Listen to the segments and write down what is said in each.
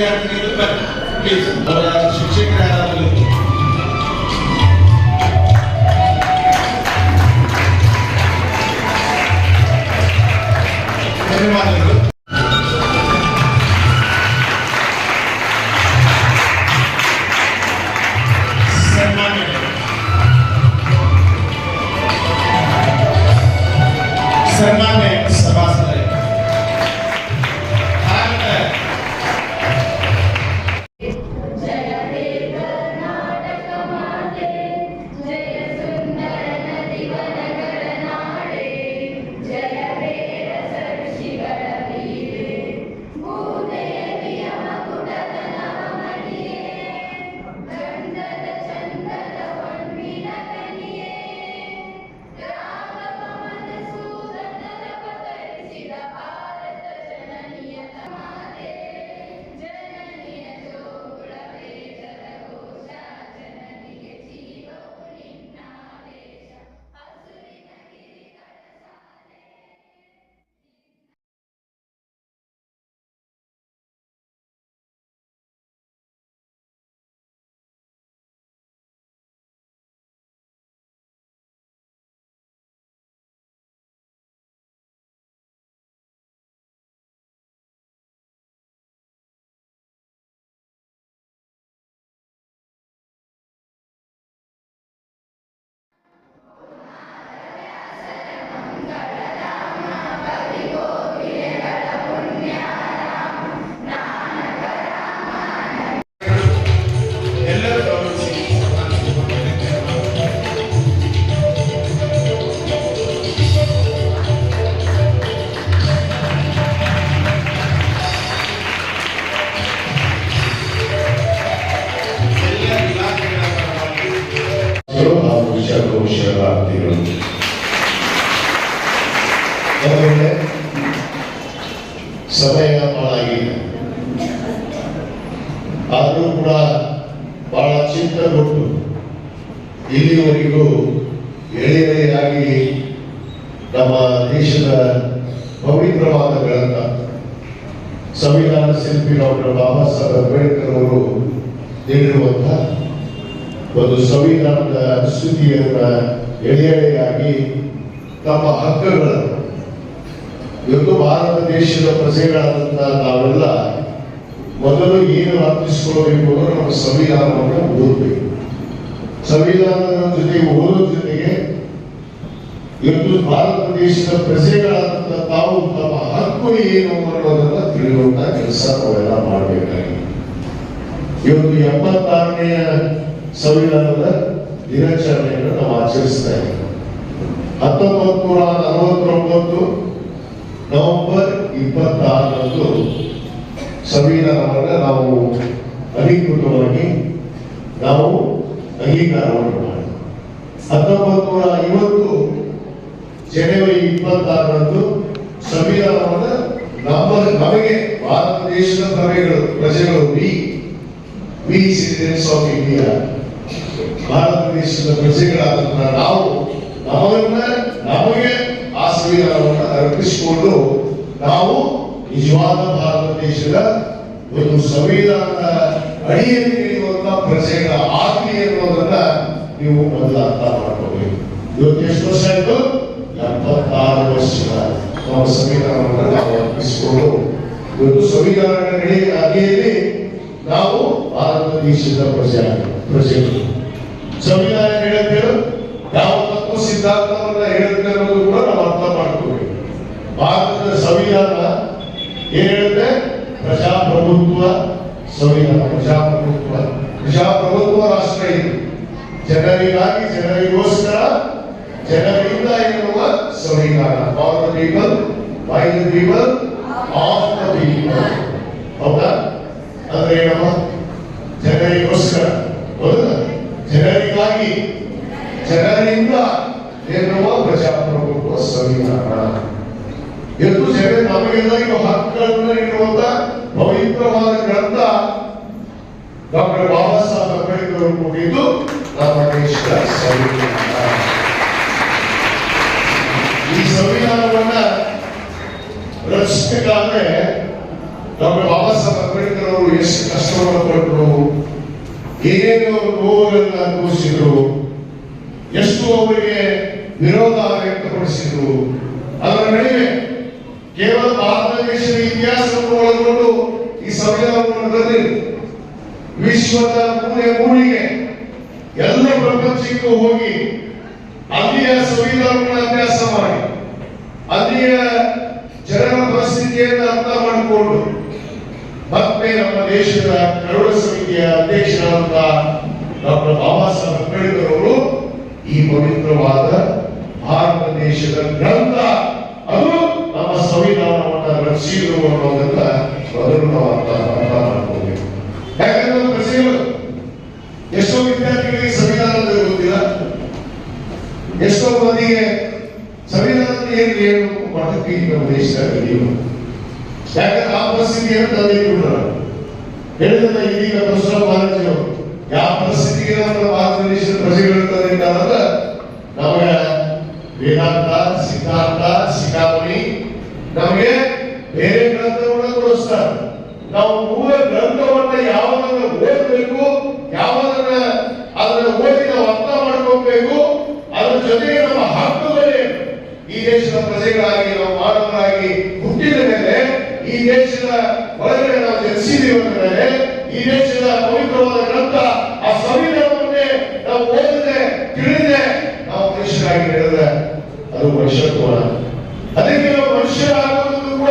Please. Please. ಆದರೂ ಕೂಡ ಬಹಳ ಚಿಂತನೆಗೊಟ್ಟು ಇಲ್ಲಿವರೆಗೂ ಎಳೆ ಎಳೆಯಾಗಿ ನಮ್ಮ ದೇಶದ ಪವಿತ್ರವಾದ ಗ್ರಂಥ ಸಂವಿಧಾನ ಶಿಲ್ಪಿ ಡಾಕ್ಟರ್ ಬಾಬಾ ಸಾಹೇಬ್ ಅಂಬೇಡ್ಕರ್ ಅವರು ನೀಡಿರುವಂತಹ ಒಂದು ಸಂವಿಧಾನದ ಅನುಸೂತಿಯನ್ನ ಎಳೆ ಎಳೆಯಾಗಿ ತಮ್ಮ ಹಕ್ಕುಗಳನ್ನು, ಇವತ್ತು ಭಾರತ ದೇಶದ ಪ್ರಜೆಗಳಾದಂತಹ ನಾವೆಲ್ಲ ಮೊದಲು ಏನು ಅರ್ಥಿಸಿಕೊಳ್ಳಬೇಕು ಅಂದ್ರೆ ನಮ್ಮ ಸಂವಿಧಾನವನ್ನು ಓದಬೇಕು. ಸಂವಿಧಾನದ ಜೊತೆಗೆ ಓದೋ ಜೊತೆಗೆ ಇವತ್ತು ಭಾರತ ದೇಶದ ಪ್ರಜೆಗಳಾದಂತಹ ತಾವು ತಮ್ಮ ಹಕ್ಕು ಏನು ಅನ್ನೋದನ್ನ ತಿಳಿಯುವಂತ ಕೆಲಸ ನಾವೆಲ್ಲ ಮಾಡಬೇಕಾಗಿದೆ. ಇವತ್ತು ಎಂಬತ್ತಾರನೆಯ ಸಂವಿಧಾನದ ದಿನಾಚರಣೆಯನ್ನು ನಾವು ಆಚರಿಸ್ತಾ ಇದ್ದೀವಿ. ಹತ್ತೊಂಬತ್ತು ನೂರ ನಲವತ್ತೊಂಬತ್ತು ನವೆಂಬರ್ ಇಪ್ಪತ್ತಾರರಂದು ಸಂವಿಧಾನವನ್ನು ನಾವು ಅಧಿಕೃತವಾಗಿ ನಾವು ಅಂಗೀಕಾರವನ್ನು ಮಾಡಿ ಹತ್ತೊಂಬತ್ತು ನೂರ ಐವತ್ತು ಜನವರಿ ಇಪ್ಪತ್ತಾರರಂದು ಸಂವಿಧಾನವನ್ನು ನಮ್ಮ, ನಮಗೆ ಭಾರತ ದೇಶದ ಪ್ರಜೆಗಳು ಪ್ರಜೆಗಳು we we citizens of India Bharat ದೇಶದ ಪ್ರಜೆಗಳಾದಂತಹ ನಾವು ನಮಗನ್ನ ನಮಗೆ ಆ ಸಂವಿಧಾನವನ್ನು ಅರ್ಪಿಸಿಕೊಂಡು ನಾವು ನಿಜವಾದ ಭಾರತ ದೇಶದ ಒಂದು ಸಂವಿಧಾನದ ಅಡಿಯಲ್ಲಿ ಇರುವಂತಹ ಪ್ರಜೆಗಳ ಆತ್ಮೀಯ ಅನ್ನೋದನ್ನ ನೀವು ಮೊದಲು ಅರ್ಥ ಮಾಡ್ಕೋಬೇಕು ಇವತ್ತು ಎಷ್ಟು ವರ್ಷ ಆಯ್ತು? ಎಪ್ಪತ್ತಾರು ವರ್ಷ. ನಮ್ಮ ಸಂವಿಧಾನವನ್ನು ನಾವು ಅರ್ಪಿಸಿಕೊಂಡು ಇವತ್ತು ಸಂವಿಧಾನದ ಅಡಿ ಅಡಿಯಲ್ಲಿ ನಾವು ಭಾರತ ದೇಶದ ಪ್ರಜೆ ಪ್ರಜೆಗಳು. ಸಂವಿಧಾನ ಹೇಳುತ್ತೇವೆ ಯಾವ ತತ್ವ ಸಿದ್ಧಾಂತವನ್ನ ಹೇಳುತ್ತೆ ಅನ್ನೋದು ಕೂಡ ಏನ್ ಹೇಳುತ್ತೆ ಪ್ರಜಾಪ್ರಭುತ್ವ ಸಂವಿಧಾನ ಪ್ರಜಾಪ್ರಭುತ್ವ ಪ್ರಜಾಪ್ರಭುತ್ವ ರಾಷ್ಟ್ರ ಇದು ಜನರಿಗಾಗಿ ಜನರಿಗೋಸ್ಕರ ಜನರಿಂದ ಎನ್ನುವ ಸಂವಿಧಾನ for the people by the people of the people ಹೌದಾ ಅಂದ್ರೆ ಏನಮ್ಮ ನಮಗೆಲ್ಲರಿಗೂ ಹಕ್ಕುಗಳನ್ನು ನೀಡುವಂತ ಪವಿತ್ರವಾದ ಗ್ರಂಥ ಡಾಕ್ಟರ್ ಬಾಬಾ ಸಾಹೇಬ್ ಅಂಬೇಡ್ಕರ್ ಮುಗಿದು ನಮ್ಮ ದೇಶದ ಸಂವಿಧಾನ ಈ ಸಂವಿಧಾನವನ್ನ ರಚಿಸಬೇಕಾದ್ರೆ ಡಾಕ್ಟರ್ ಬಾಬಾ ಸಾಹೇಬ್ ಅಂಬೇಡ್ಕರ್ ಅವರು ಎಷ್ಟು ಕಷ್ಟವನ್ನು ಪಟ್ಟರು, ಏನೇನು ನೋವುಗಳನ್ನು ಅನುಭವಿಸಿದ್ರು, ಎಷ್ಟು ಅವರಿಗೆ ವಿರೋಧ ವ್ಯಕ್ತಪಡಿಸಿದ್ರು, ಅದರ ನಡುವೆ ಕೇವಲ ಭಾರತ ದೇಶದ ಇತಿಹಾಸವನ್ನು ಒಳಗೊಂಡು ಈ ಸಂವಿಧಾನವನ್ನು ವಿಶ್ವದ ಮೂಲೆ ಮೂಲೆಗೆ ಎಲ್ಲ ಪ್ರಪಂಚಕ್ಕೂ ಹೋಗಿ ಅಲ್ಲಿಯ ಸಂವಿಧಾನವನ್ನು ಅಭ್ಯಾಸ ಮಾಡಿ, ಅಲ್ಲಿಯ ಜನರ ಪರಿಸ್ಥಿತಿಯನ್ನು ಅರ್ಥ ಮಾಡಿಕೊಂಡು ಮತ್ತೆ ನಮ್ಮ ದೇಶದ ಕರುಣ ಸಮಿತಿಯ ಅಧ್ಯಕ್ಷರಾದಂತಹ ಡಾಕ್ಟರ್ ಬಾಬಾ ಸಾಹೇಬ್ ಅಂಬೇಡ್ಕರ್ ಅವರು ಈ ಪವಿತ್ರವಾದ ಭಾರತ ದೇಶದ ಗ್ರಂಥ. ಅದು ನಮ್ಮ ಸಂವಿಧಾನವನ್ನು ರಚಿಸಿದ್ರು ಅನ್ನೋದನ್ನ ಮೊದಲು ನಾವು ಯಾಕಂದ್ರೆ ಎಷ್ಟೋ ವಿದ್ಯಾರ್ಥಿಗಳಿಗೆ ಸಂವಿಧಾನದ ಗೊತ್ತಿಲ್ಲ. ಎಷ್ಟೋ ಮಂದಿಗೆ ಸಂವಿಧಾನದ ಏನು ಏನು ಮಠಕ್ಕೆ ನಮ್ಮ ದೇಶದಲ್ಲಿ ಯಾಕಂದ್ರೆ ಆ ಪರಿಸ್ಥಿತಿಯನ್ನು ತಂದಿಟ್ಟಿಬಿಟ್ರ ಹೇಳಿದ್ರೆ ಇದೀಗ ಪ್ರಸ್ತುತ ಮಹಾರಾಜರು ಯಾವ ಪರಿಸ್ಥಿತಿಗೆ ನಮ್ಮ ಭಾರತ ದೇಶದ ಪ್ರಜೆಗಳು ತಂದಿದ್ದಾರಂದ್ರೆ ನಮಗೆ ವೇದಾಂತ ಸಿದ್ಧಾಂತ ಶಿಖಾಮಣಿ ನಮಗೆ ಬೇರೆ ಗ್ರಂಥವನ್ನು ಕೊಡಿಸ್ತಾರೆ ನಾವು ಮೂಲ ಗ್ರಂಥವನ್ನ ಯಾವದನ್ನ ಓದಬೇಕು ಯಾವದನ್ನ ಅದನ್ನ ಓದಿ ನಾವು ಅರ್ಥ ಮಾಡ್ಕೋಬೇಕು ಅದ್ರ ಜೊತೆಗೆ ನಮ್ಮ ಹಕ್ಕುಗಳೇನು ಈ ದೇಶದ ಪ್ರಜೆಗಳಾಗಿ ನಾವು ಮಾನವರಾಗಿ ಹುಟ್ಟಿದ ಮೇಲೆ, ಈ ದೇಶದ ಒಳಗಡೆ ನಾವು ಜನಿಸಿದೀವಿ ಅಂದ ಮೇಲೆ, ಈ ದೇಶದ ಪವಿತ್ರವಾದ ಗ್ರಂಥ ಆ ಸಂವಿಧಾನವನ್ನೇ ನಾವು ಓದಿದೆ, ತಿಳಿದೆ, ನಾವು ಮನುಷ್ಯರಾಗಿ ಹೇಳಿದ್ರೆ ಅದು ಮನುಷ್ಯತ್ವ ಅದಕ್ಕೆ ನಾವು ಮನುಷ್ಯರಾಗುವುದು ಕೂಡ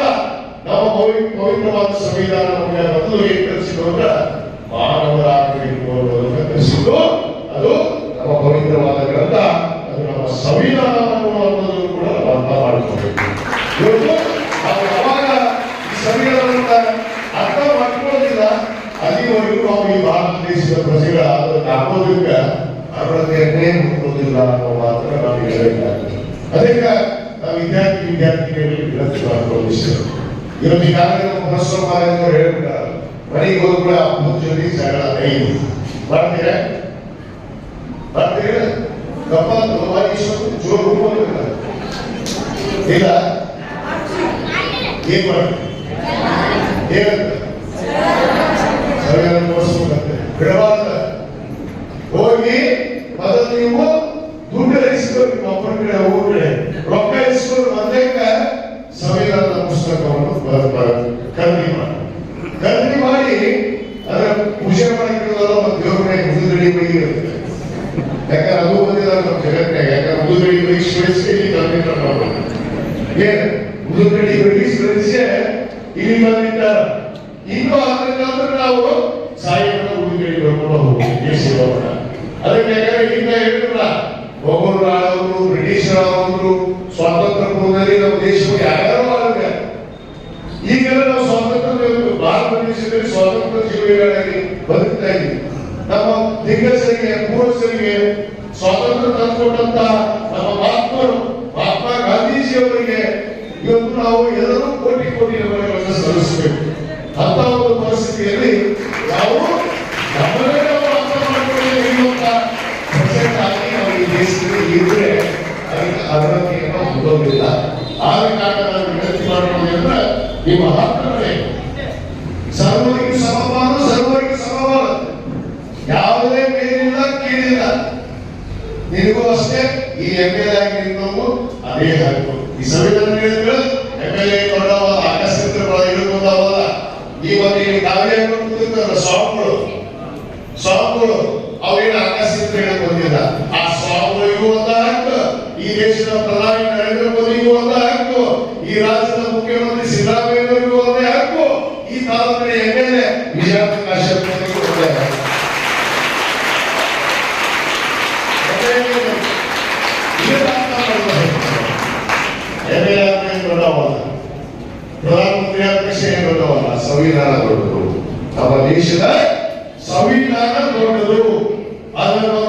ಪವಿ- ಪವಿತ್ರವಾದ ಸಂವಿಧಾನ ಮೊದಲು ಏನ್ ಕಲಿಸಿಕೊಂಡ್ರ ಮಾನವರಾಗಬೇಕು ಅನ್ನೋದನ್ನ ಕಲಿಸಿದ್ದು. ಅದು ನಮ್ಮ ಪವಿತ್ರವಾದ ಗ್ರಂಥ, ಅದು ನಮ್ಮ ಸಂವಿಧಾನವನ್ನು ಅನ್ನೋದನ್ನು ಕೂಡ ನಾವು ಅರ್ಥ ಮಾಡ್ಕೋಬೇಕು ಇವತ್ತು ನಾವು ಯಾವಾಗ ಈ ಸಂವಿಧಾನವನ್ನ ಅರ್ಥ ಮಾಡ್ಕೊಳ್ಳೋದಿಲ್ಲ ಅಲ್ಲಿವರೆಗೂ ನಾವು ಈ ಭಾರತ ದೇಶದ ಪ್ರಜೆಗಳ ಆಗೋದಕ್ಕೆ ಅರ್ಹತೆಯನ್ನೇ ಮುಟ್ಟುವುದಿಲ್ಲ ಅನ್ನೋ ಮಾತ್ರ ನಾವು ವಿದ್ಯಾರ್ಥಿ ವಿದ್ಯಾರ್ಥಿಗಳಿಗೆ ವಿನಂತಿ ಮಾಡ್ಕೊಂಡಿದ್ದೇವೆ ಇವತ್ತು ಈಗಾಗಲೇ ನಮ್ಮ ಪರಸ್ಪರ ಮಾರ್ಗದವರು ಹೇಳ್ಬಿಟ್ಟಾರ ಮನೆಗೆ ಕೂಡ ಜೊತೆ ಜಗಳ ಐದು ಮಾಡ್ತೀರಾ ಮಾಡ್ತೀರಾ ಗಪ್ಪ ವಾಗೀಶ್ವರ ಜೋರು ಇಲ್ಲ? ಏನ್ ಮಾಡಿ ಏನಂತ ತೋರಿಸ್ಬೇಕಂತೆ ಬಿಡಬಾರ್ದ ಅಂದ್ರೆ ನಾವು ಸಾಯಿಗಳ ಉಡುಗಡೆ ಬರ್ಕೊಂಡು ಹೋಗ್ತೀವಿ ಅದಕ್ಕೆ ಯಾಕಂದ್ರೆ ಈಗ ಹೇಳಿದ್ರ ಒಬ್ಬರು ಆಳವರು ಬ್ರಿಟಿಷರ್ ಸ್ವಾತಂತ್ರ್ಯ ಪೂರ್ವದಲ್ಲಿ ನಮ್ಮ ದೇಶಕ್ಕೆ ಯಾರು ಆಳಿದ್ದಾರೆ ಈಗೆಲ್ಲ ನಾವು ಸ್ವಾತಂತ್ರ್ಯ ಭಾರತ ದೇಶದಲ್ಲಿ ಸ್ವಾತಂತ್ರ್ಯ ಜೀವಿಗಳಾಗಿ ಬದುಕ್ತಾ ಇದ್ದೀವಿ. ನಮ್ಮ ದಿಗ್ಗಜರಿಗೆ ಪೂರ್ವಜರಿಗೆ ಸ್ವಾತಂತ್ರ್ಯ ತಂದುಕೊಟ್ಟಂತ ನಮ್ಮ ಮಹಾತ್ಮರು, ಮಹಾತ್ಮ ಗಾಂಧೀಜಿಯವರಿಗೆ ಇವತ್ತು ನಾವು ಎಲ್ಲರೂ ಕೋಟಿ ಕೋಟಿ ನಮನಗಳನ್ನು ಸಲ್ಲಿಸಬೇಕು. ಅಂತ ಒಂದು ಪರಿಸ್ಥಿತಿಯಲ್ಲಿ ನಾವು ನಮ್ಮನ್ನೇ ನಾವು ಅರ್ಥ ಮಾಡಿಕೊಳ್ಳಿ ಈ ದೇಶದಲ್ಲಿ ಇದ್ರೆ ಅದಕ್ಕೆ ಅರ್ಹತೆಯನ್ನು ಹೊಂದೋದಿಲ್ಲ ಆದ ಕಾರಣ ನಾನು ವಿನಂತಿ ಅಂದ್ರೆ ನಿಮ್ಮ ಹಕ್ಕುಗಳೇ ಸರ್ವರಿಗೆ ಸಮಾನ ಸರ್ವರಿಗೆ ಸಮಪಾಲು ಯಾವುದೇ ಮೇಲಿಲ್ಲ, ಕೀಳಿಲ್ಲ. ನಿನಗೂ ಅಷ್ಟೇ, ಈ ಎಂ ಎಲ್ ಆಗಿ ಅದೇ ಹಕ್ಕು ಈ ಸಂವಿಧಾನ ಹೇಳಿದ್ರೆ ಎಂ ಎಲ್ ಎ ಕೊಡವ ಆಕಸ್ಮಿಕ ಇಳಿಬೋದವಲ್ಲ ಈ ಒಂದು ಈ ಕಾವ್ಯ ಕೂತಿರ್ತಾರ ಸ್ವಾಮಿಗಳು? ಸ್ವಾಮಿಗಳು ಅವೇನು ಆಕಸ್ಮಿಕ ಹೇಳಕ್ ಬಂದಿಲ್ಲ. ಆ ಸ್ವಾಮಿಗಳಿಗೂ ಒಂದ ಹಕ್ಕು, ಈ ದೇಶದ ಪ್ರಧಾನಿ ನರೇಂದ್ರ ಮೋದಿಗೂ ಒಂದ ಹಕ್ಕು, ಈ ರಾಜ್ಯದ ಮುಖ್ಯಮಂತ್ರಿ ಸಿದ್ದರಾಮಯ್ಯನವರಿಗೂ ಒಂದೇ ಹಕ್ಕು, ಈ ತಾಲೂಕಿನ M L A Vijayappa Kashyap ಒಂದೇ ಹಕ್ಕು. ಪ್ರಧಾನಮಂತ್ರಿ ಅಧ್ಯಕ್ಷ ಏನು ದೊಡ್ಡವಲ್ಲ ಸಂವಿಧಾನ ದೊಡ್ಡದು ನಮ್ಮ ದೇಶದ ಸಂವಿಧಾನ ದೊಡ್ಡದು ಅದನ್ನು